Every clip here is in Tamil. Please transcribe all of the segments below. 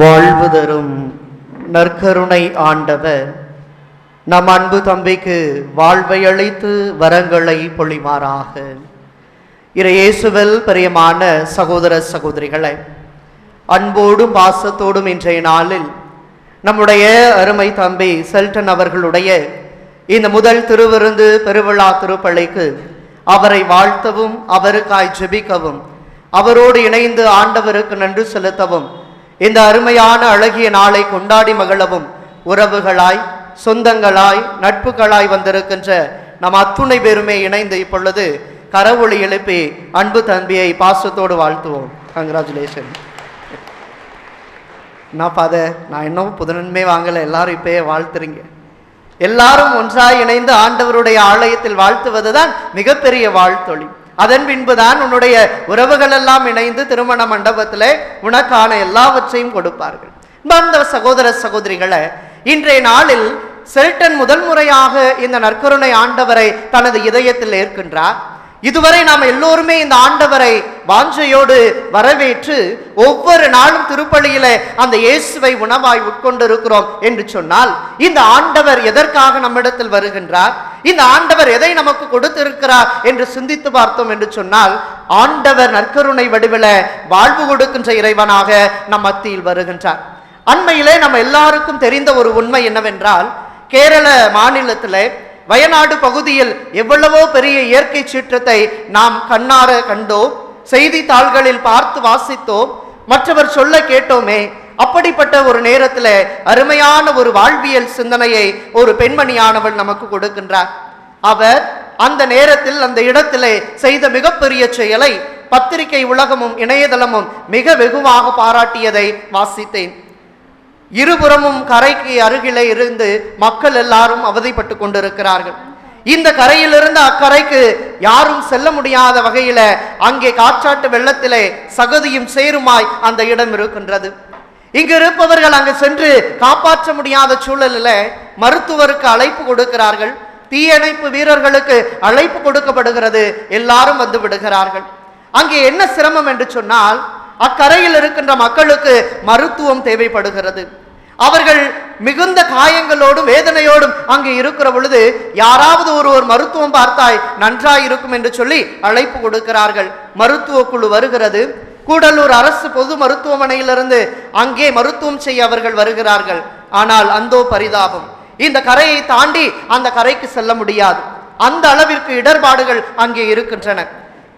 வாழ்வு தரும் நற்கருணை ஆண்டவர் நம் அன்பு தம்பிக்கு வாழ்வை அளித்து வரங்களை பொழிமாறாக இறையேசுவல் பிரியமான சகோதர சகோதரிகளை அன்போடும் பாசத்தோடும் இன்றைய நாளில் நம்முடைய அருமை தம்பி செல்டன் அவர்களுடைய இந்த முதல் திருவிருந்து பெருவிழா திருப்பலிக்கு அவரை வாழ்த்தவும் அவருக்காய் ஜெபிக்கவும் அவரோடு இணைந்து ஆண்டவருக்கு நன்றி செலுத்தவும் இந்த அருமையான அழகிய நாளை கொண்டாடி மகிழவும் உறவுகளாய் சொந்தங்களாய் நட்புகளாய் வந்திருக்கின்ற நம் அத்துணை பேருமே இணைந்து இப்பொழுது கரவொளி எழுப்பி அன்பு தம்பியை பாசத்தோடு வாழ்த்துவோம். கங்க்ராச்சுலேஷன் நான் பாத நான் இன்னும் புதனன்மே வாங்கலை எல்லாரும் இப்பயே வாழ்த்துறீங்க. எல்லாரும் ஒன்றாய் இணைந்து ஆண்டவருடைய ஆலயத்தில் வாழ்த்துவது தான் மிகப்பெரிய வாழ்த்தொழி அதன் பின்புதான் உன்னுடைய உறவுகள் எல்லாம் இணைந்து திருமண மண்டபத்திலே உனக்கான எல்லாவற்றையும் கொடுப்பார்கள். அந்த சகோதர சகோதரிகளை இன்றைய நாளில் செல்டன் முதல் முறையாக இந்த நற்கருணை ஆண்டவரை தனது இதயத்தில் ஏற்கின்றார். இதுவரை நாம் எல்லோருமே இந்த ஆண்டவரை வாஞ்சையோடு வரவேற்று ஒவ்வொரு நாளும் திருப்பள்ளியில அந்த இயேசுவை உணவாய் உட்கொண்டிருக்கிறோம் என்று சொன்னால் இந்த ஆண்டவர் எதற்காக நம்மிடத்தில் வருகின்றார்? இந்த ஆண்டவர் எதை நமக்கு கொடுத்திருக்கிறார் என்று சிந்தித்து பார்த்தோம் என்று சொன்னால் ஆண்டவர் நற்கருணை வடிவில வாழ்வு கொடுக்கின்ற இறைவனாக நம் மத்தியில் வருகின்றார். அண்மையிலே நம்ம எல்லாருக்கும் தெரிந்த ஒரு உண்மை என்னவென்றால் கேரள மாநிலத்திலே வயநாடு பகுதியில் எவ்வளவோ பெரிய இயற்கை சீற்றத்தை நாம் கண்ணார கண்டோம் செய்தித்தாள்களில் பார்த்து வாசித்தோம் மற்றவர் சொல்ல கேட்டோமே. அப்படிப்பட்ட ஒரு நேரத்தில் அருமையான ஒரு வாழ்வியல் சிந்தனையை ஒரு பெண்மணியானவள் நமக்கு கொடுக்கின்றார். அவர் அந்த நேரத்தில் அந்த இடத்திலே செய்த மிகப்பெரிய செயலை பத்திரிகை உலகமும் இணையதளமும் மிக வெகுவாக பாராட்டியதை வாசித்தேன். இருபுறமும் கரைக்கு அருகிலே இருந்து மக்கள் எல்லாரும் அவதிப்பட்டு கொண்டிருக்கிறார்கள். இந்த கரையிலிருந்து அக்கரைக்கு யாரும் செல்ல முடியாத வகையில அங்கே காற்றாட்டு வெள்ளத்திலே சகதியும் சேருமாய் அந்த இடம் இருக்கின்றது. இங்கு இருப்பவர்கள் அங்கு சென்று காப்பாற்ற முடியாத சூழலில் மருத்துவருக்கு அழைப்பு கொடுக்கிறார்கள். தீயணைப்பு வீரர்களுக்கு அழைப்பு கொடுக்கப்படுகிறது. எல்லாரும் வந்து விடுகிறார்கள். அங்கே என்ன சிரமம் என்று சொன்னால் அக்கரையில் இருக்கின்ற மக்களுக்கு மருத்துவம் தேவைப்படுகிறது. அவர்கள் மிகுந்த காயங்களோடும் வேதனையோடும் அங்கே இருக்கிற பொழுது யாராவது ஒரு ஒரு மருத்துவம் பார்த்தாய் நன்றாய் இருக்கும் என்று சொல்லி அழைப்பு கொடுக்கிறார்கள். மருத்துவ குழு வருகிறது. கூடலூர் அரசு பொது மருத்துவமனையிலிருந்து அங்கே மருத்துவம் செய்ய அவர்கள் வருகிறார்கள். ஆனால் அந்தோ பரிதாபம். இந்த கரையை தாண்டி அந்த கரைக்கு செல்ல முடியாது. அந்த அளவிற்கு இடர்பாடுகள் அங்கே இருக்கின்றன.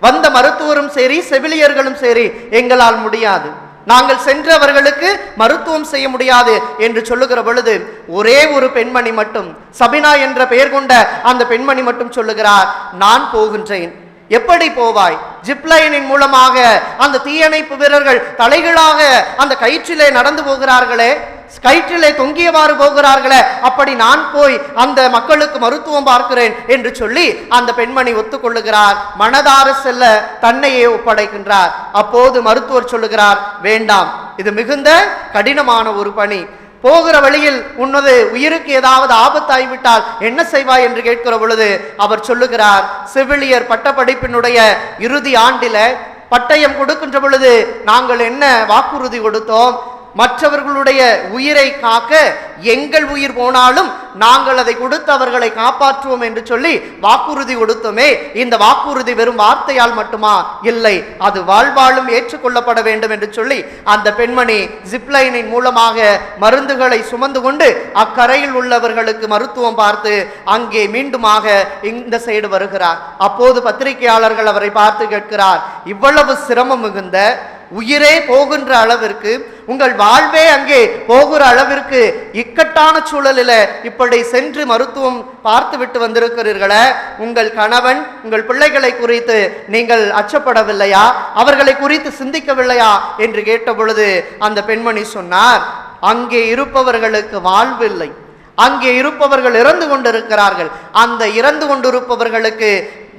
வந்த மருத்துவரும் சரி செவிலியர்களும் சரி எங்களால் முடியாது. நாங்கள் சென்றவர்களுக்கு மருத்துவம் செய்ய முடியாது என்று சொல்லுகிற பொழுது ஒரே ஒரு பெண்மணி மட்டும் சபினா என்ற பெயர் கொண்ட அந்த பெண்மணி மட்டும் சொல்லுகிறார் நான் போகின்றேன். எப்படி போவாய்? ஜிப்லைனின் மூலமாக அந்த தீயணைப்பு வீரர்கள் தலைகளாக அந்த கயிற்றிலே நடந்து போகிறார்களே. கயிற்றிலே தொங்கியவாறு போகிறார்களே அப்படி நான் போய் அந்த மக்களுக்கு மருத்துவம் பார்க்கிறேன் என்று சொல்லி அந்த பெண்மணி ஒத்துக்கொள்ளுகிறார். மனதார செல்ல தன்னையே ஒப்படைக்கின்றார். அப்போது மருத்துவர் சொல்லுகிறார் வேண்டாம் இது மிகுந்த கடினமான ஒரு பணி. போகிற வழியில் உன்னது உயிருக்கு ஏதாவது ஆபத்தாய்விட்டால் என்ன செய்வாய் என்று கேட்கிற பொழுது அவர் சொல்லுகிறார் செவிலியர் பட்டப்படிப்பினுடைய இறுதி ஆண்டில பட்டயம் கொடுக்கின்ற பொழுது நாங்கள் என்ன வாக்குறுதி கொடுத்தோம்? மற்றவர்களுடைய உயிரை காக்க எங்கள் உயிர் போனாலும் நாங்கள் அதை கொடுத்து அவர்களை காப்பாற்றுவோம் என்று சொல்லி வாக்குறுதி கொடுத்தோமே இந்த வாக்குறுதி வெறும் வார்த்தையால் மட்டுமா? இல்லை அது வாழ்வாழும் ஏற்றுக்கொள்ளப்பட வேண்டும் என்று சொல்லி அந்த பெண்மணி ஜிப்லைனின் மூலமாக மருந்துகளை சுமந்து கொண்டு அக்கரையில் உள்ளவர்களுக்கு மருத்துவம் பார்த்து அங்கே மீண்டுமாக இந்த சைடு வருகிறார். அப்போது பத்திரிகையாளர்கள் அவரை பார்த்து கேட்கிறார் இவ்வளவு சிரமம் மிகுந்த உயிரே போகின்ற அளவிற்கு உங்கள் வாழ்வே அங்கே போகிற அளவிற்கு இக்கட்டான சூழலில் இப்படி சென்று மருத்துவம் பார்த்து விட்டு வந்திருக்கிறீர்களே உங்கள் கணவன் உங்கள் பிள்ளைகளை குறித்து நீங்கள் அச்சப்படவில்லையா? அவர்களை குறித்து சிந்திக்கவில்லையா? என்று கேட்ட பொழுது அந்த பெண்மணி சொன்னார் அங்கே இருப்பவர்களுக்கு வாழ்வில்லை அங்கே இருப்பவர்கள் இறந்து கொண்டிருக்கிறார்கள். அந்த இறந்து கொண்டிருப்பவர்களுக்கு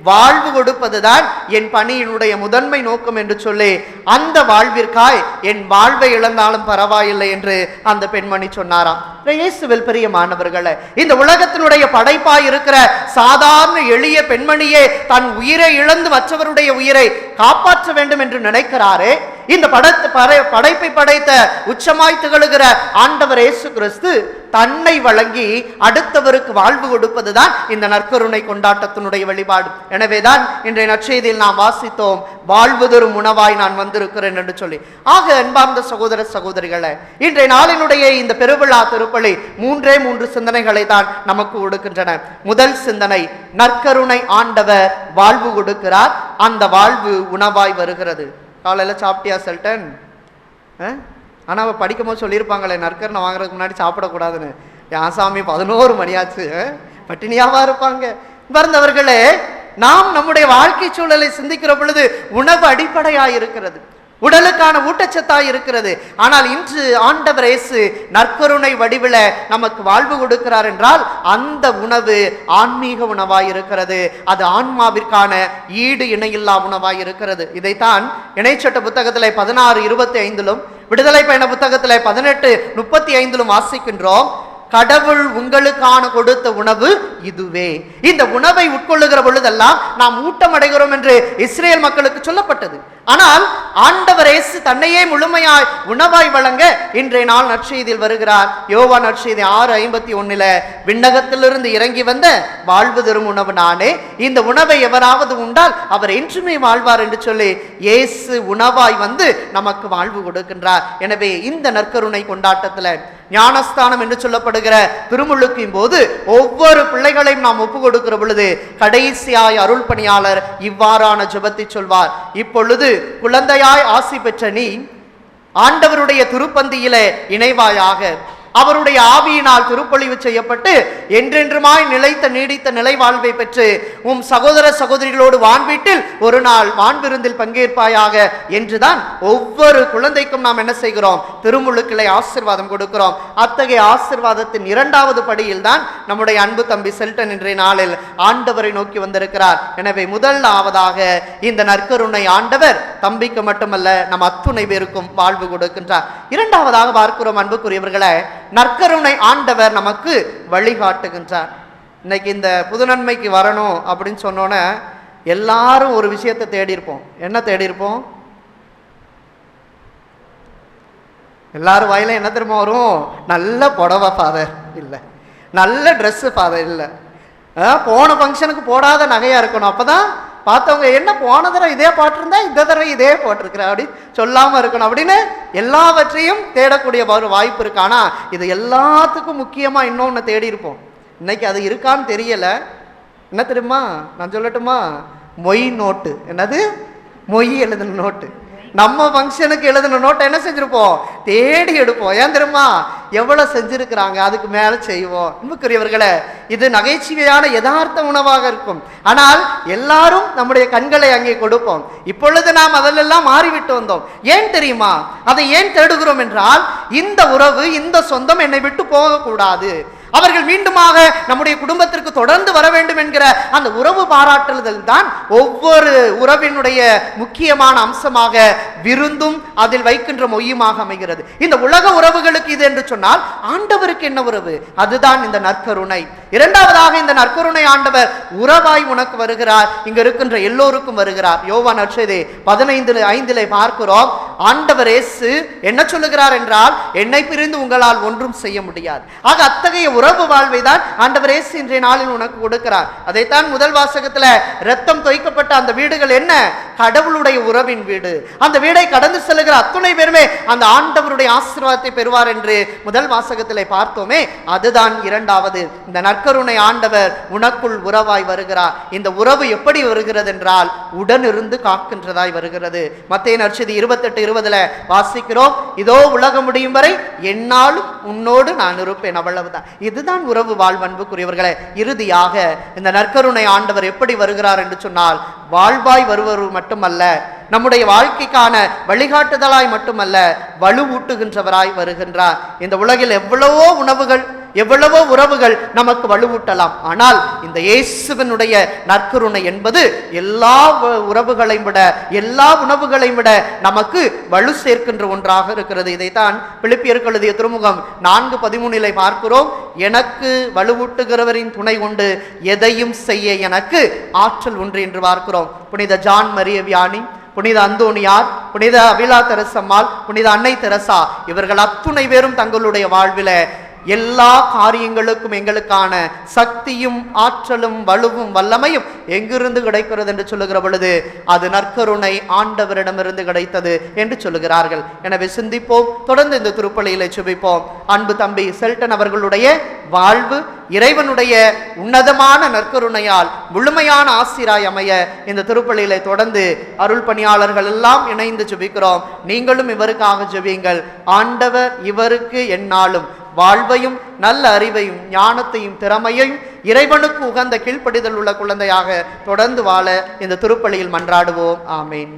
வாழ்வு கொடுப்பதுதான் என் பணியினுடைய முதன்மை நோக்கம் என்று சொல்லி அந்த வாழ்விற்காய் என் வாழ்வை இழந்தாலும் பரவாயில்லை என்று அந்த பெண்மணி சொன்னாராம். இயேசுவில் பிரியமானவர்களே இந்த உலகத்தினுடைய படைப்பாய் இருக்கிற சாதாரண எளிய பெண்மணியே தன் உயிரை இழந்து மற்றவருடைய உயிரை காப்பாற்ற வேண்டும் என்று நினைக்கிறாரே இந்த படத்து படை- படைப்பை படைத்த உச்சமாய் திகழுகிற ஆண்டவர் இயேசு கிறிஸ்து தன்னை வழங்கி அடுத்தவருக்கு வாழ்வு கொடுப்பதுதான் இந்த நற்கருணை கொண்டாட்டத்தினுடைய வழிபாடு. எனவேதான் இன்றைய நற்செய்தியில் நாம் வாசித்தோம் வாழ்வதொரும் உணவாய் நான் வந்திருக்கிறேன் என்று சொல்லி. ஆக அன்பார்ந்த சகோதர சகோதரிகளே இன்றைய நாளினுடைய இந்த பெருவிழா திருப்பலி மூன்றே மூன்று சிந்தனைகளை தான் நமக்கு கொடுக்கின்றன. முதல் சிந்தனை நற்கருணை ஆண்டவர் வாழ்வு கொடுக்கிறார் அந்த வாழ்வு உணவாய் வருகிறது. காலையில சாப்பிட்டியா செல்டன்? ஆனால் அவள் படிக்கும் போது சொல்லியிருப்பாங்களே நற்கரணை வாங்குறதுக்கு முன்னாடி சாப்பிடக்கூடாதுன்னு. என் சாமி பதினோரு மணியாச்சு பட்டினியாவா இருப்பாங்க. பிறந்தவர்களே நாம் நம்முடைய வாழ்க்கை சூழலை சிந்திக்கிற பொழுது உணவு அடிப்படையாக இருக்கிறது. உடலுக்கான ஊட்டச்சத்தாக இருக்கிறது. ஆனால் இன்று ஆண்டவர் இயேசு நற்கருணை வடிவில் நமக்கு வாழ்வு கொடுக்கிறார் என்றால் அந்த உணவு ஆன்மீக உணவாய் இருக்கிறது. அது ஆன்மாவிற்கான ஈடு இணையில்லா உணவாய் இருக்கிறது. இதைத்தான் இணைச்சட்ட புத்தகத்தில் பதினாறு இருபத்தி ஐந்திலும் விடுதலை பயண புத்தகத்திலே பதினெட்டு முப்பத்தி ஐந்திலும் வாசிக்கின்றோம் கடவுள் உங்களுக்கான கொடுத்த உணவு இதுவே. இந்த உணவை உட்கொள்ளுகிற பொழுதெல்லாம் நாம் ஊட்டம் அடைகிறோம் என்று இஸ்ரேல் மக்களுக்கு சொல்லப்பட்டது. ஆனால் ஆண்டவர் இயேசு தன்னையே முழுமையாய் உணவாய் வழங்க இன்றைய நாள் நற்செய்தியில் வருகிறார். யோவா நற்செய்தி ஆறு ஐம்பத்தி ஒண்ணுல விண்ணகத்திலிருந்து இறங்கி வந்த வாழ்வு தரும் உணவு நானே இந்த உணவை எவராவது உண்டால் அவர் என்றுமே வாழ்வார் என்று சொல்லி இயேசு உணவாய் வந்து நமக்கு வாழ்வு கொடுக்கின்றார். எனவே இந்த நற்கருணை கொண்டாட்டத்துல ஞானஸ்தானம் என்று சொல்லப்படுகிற திருமுழுக்கின் போது ஒவ்வொரு பிள்ளைகளையும் நாம் ஒப்பு கொடுக்கிற பொழுது கடைசியாய் அருள் பணியாளர் இவ்வாறான ஜபத்தை சொல்வார். இப்பொழுது குழந்தையாய் ஆசி பெற்ற நீ ஆண்டவருடைய திருப்பந்தியில இணைவாயாக. அவருடைய ஆவியினால் திருப்பொழிவு செய்யப்பட்டு என்றென்றுமாய் நிலைத்த நீடித்த நிலை வாழ்வை பெற்று உம் சகோதர சகோதரிகளோடு வான்வீட்டில் ஒரு நாள் வான்விருந்தில் பங்கேற்பாயாக என்றுதான் ஒவ்வொரு குழந்தைக்கும் நாம் என்ன செய்கிறோம்? திருமுழுக்களை ஆசிர்வாதம் கொடுக்கிறோம். அத்தகைய ஆசிர்வாதத்தின் இரண்டாவது படியில் தான் நம்முடைய அன்பு தம்பி செல்டன் இன்றைய நாளில் ஆண்டவரை நோக்கி வந்திருக்கிறார். எனவே முதல் ஆவதாக இந்த நற்கருணை ஆண்டவர் தம்பிக்கு மட்டுமல்ல நம் அத்துணை பேருக்கும் வாழ்வு கொடுக்கின்றார். இரண்டாவதாக பார்க்கிறோம் அன்புக்குரியவர்களே நற்கருணை ஆண்டவர் நமக்கு வழிகாட்டுகின்றார். இன்னைக்கு இந்த புதுநன்மைக்கு வரணும் அப்படின்னு சொன்னோன்னே எல்லாரும் ஒரு விஷயத்தை தேடி இருப்போம் என்ன தேடி இருப்போம் எல்லாரும் வாயில என்ன தெரியுமா வரும்? நல்ல புடவை ஃபாதர் இல்லை. நல்ல ட்ரெஸ்ஸு ஃபாதர் இல்லை. போன ஃபங்க்ஷனுக்கு போடாத நகையாக இருக்கணும். அப்போ தான் பார்த்தவங்க என்ன போன தடவை இதே பாட்டிருந்தா இந்த தடவை இதே போட்டிருக்கிற? அப்படின்னு சொல்லாமல் இருக்கணும். அப்படின்னு எல்லாவற்றையும் தேடக்கூடிய ஒரு வாய்ப்பு இருக்கு. ஆனால் இது எல்லாத்துக்கும் முக்கியமாக இன்னொன்று தேடி இருப்போம். இன்னைக்கு அது இருக்கான்னு தெரியலை. என்ன தெரியுமா? நான் சொல்லட்டுமா? மொய் நோட்டு. என்னது? மொய் எழுதின நோட்டு. நம்ம ஃபங்க்ஷனுக்கு எழுதின நோட்டை என்ன செஞ்சுருப்போம்? தேடி எடுப்போம். ஏன் தெரியுமா? எவ்வளோ செஞ்சுருக்கிறாங்க அதுக்கு மேலே செய்வோம். அன்புக்குரியவர்களே இது நகைச்சுவையான யதார்த்த உணவாக இருக்கும். ஆனால் எல்லாரும் நம்முடைய கண்களை அங்கே கொடுப்போம். இப்பொழுது நாம் அதிலெல்லாம் மாறிவிட்டு வந்தோம். ஏன் தெரியுமா? அதை ஏன் தேடுகிறோம் என்றால் இந்த உறவு இந்த சொந்தம் என்னை விட்டு போகக்கூடாது. அவர்கள் மீண்டுமாக நம்முடைய குடும்பத்திற்கு தொடர்ந்து வர வேண்டும் என்கிற அந்த உறவு பாராட்டுதல் தான் ஒவ்வொரு உறவினுடைய முக்கியமான அம்சமாக விருந்தும் அதில் வைக்கின்ற மொய்யுமாக அமைகிறது. இந்த உலக உறவுகளுக்கு இது என்று சொன்னால் ஆண்டவருக்கு என்ன உறவு? அதுதான் இந்த நற்கருணை. இரண்டாவதாக இந்த நற்கருணை ஆண்டவர் உறவாய் உனக்கு வருகிறார். இங்க இருக்கின்ற எல்லோருக்கும் வருகிறார். யோவா நற்செய்தி பதினைந்து ஐந்திலே பார்க்கிறோம். ஆண்டவர் இயேசு என்ன சொல்லுகிறார் என்றால் என்னை பிரிந்து உங்களால் ஒன்றும் செய்ய முடியாது. ஆக அத்தகைய உறவு வாழ்வை தான் ஆண்டவர் இயேசு இன்றைய நாளில் உனக்கு கொடுக்கிறார். அதைத்தான் முதல் வாசகத்துல ரத்தம் தொய்க்கப்பட்ட அந்த வீடுகள் என்ன? கடவுளுடைய உறவின் வீடு. அந்த வீடை கடந்து செல்லுகிற அத்துணை பேருமே அந்த ஆண்டவருடைய ஆசீர்வாதத்தை பெறுவார் என்று முதல் வாசகத்தில் பார்த்தோமே. அதுதான் இரண்டாவது. இந்த நற்கருணை ஆண்டவர் உனக்குள் உறவாய் வருகிறார். இந்த உறவு எப்படி வருகிறது என்றால் உடனிருந்து காக்கின்றதாய் வருகிறது. மத்திய நற்செய்தி இருபத்தெட்டு இருபதுல வாசிக்கிறோம். இதோ உலகம் முடியும் வரை என்னாலும் உன்னோடு நான் இருப்பேன். அவ்வளவுதான். இதுதான் உறவு வாழ்வன்புக்குரியவர்களே இறுதியாக இந்த நற்கருணை ஆண்டவர் எப்படி வருகிறார் என்று சொன்னால் வாழ்வாய் வருவர் மட்டுமல்ல நம்முடைய வாழ்க்கைக்கான வழிகாட்டுதலாய் மட்டுமல்ல வலுவூட்டுகின்றவராய் வருகின்றார். இந்த உலகில் எவ்வளவோ உணவுகள் எவ்வளவோ உறவுகள் நமக்கு வலுவூட்டலாம். ஆனால் இந்த இயேசுவனுடைய நற்கருணை என்பது எல்லா உறவுகளையும் விட எல்லா உணவுகளையும் விட நமக்கு வலு சேர்க்கின்ற ஒன்றாக இருக்கிறது. இதைத்தான் பிலிப்பியருக்கு எழுதிய திருமுகம் நான்கு பதிமூணிலை பார்க்கிறோம். எனக்கு வலுவூட்டுகிறவரின் துணை கொண்டு எதையும் செய்ய எனக்கு ஆற்றல் ஒன்று என்று பார்க்கிறோம். புனித ஜான் மரிய வியானி புனித அந்தோணியார் புனித அபிலா தெரசம்மாள் புனித அன்னை தெரசா இவர்கள் அத்துணை பேரும் தங்களுடைய வாழ்வில எல்லா காரியங்களுக்கும் எங்களுக்கான சக்தியும் ஆற்றலும் வலுவும் வல்லமையும் எங்கிருந்து கிடைக்கிறது என்று சொல்லுகிற பொழுது அது நற்கருணை ஆண்டவரிடமிருந்து கிடைத்தது என்று சொல்லுகிறார்கள். எனவே சிந்திப்போம் தொடர்ந்து இந்த திருப்பலியிலே சுபிப்போம் அன்பு தம்பி செல்டன் அவர்களுடைய வாழ்வு இறைவனுடைய உன்னதமான நற்கருணையால் முழுமையான ஆசிராய் அமைய இந்த திருப்பலியிலே தொடர்ந்து அருள் பணியாளர்கள் எல்லாம் இணைந்து ஜெபிக்கிறோம். நீங்களும் இவருக்காக ஜெபியுங்கள். ஆண்டவர் இவருக்கு எந்நாளும் வாழ்வையும் நல்ல அறிவையும் ஞானத்தையும் திறமையையும் இறைவனுக்கு உகந்த கீழ்ப்படிதல் உள்ள குழந்தையாக தொடர்ந்து வாழ இந்த திருப்பலியில் மன்றாடுவோம். ஆமேன்.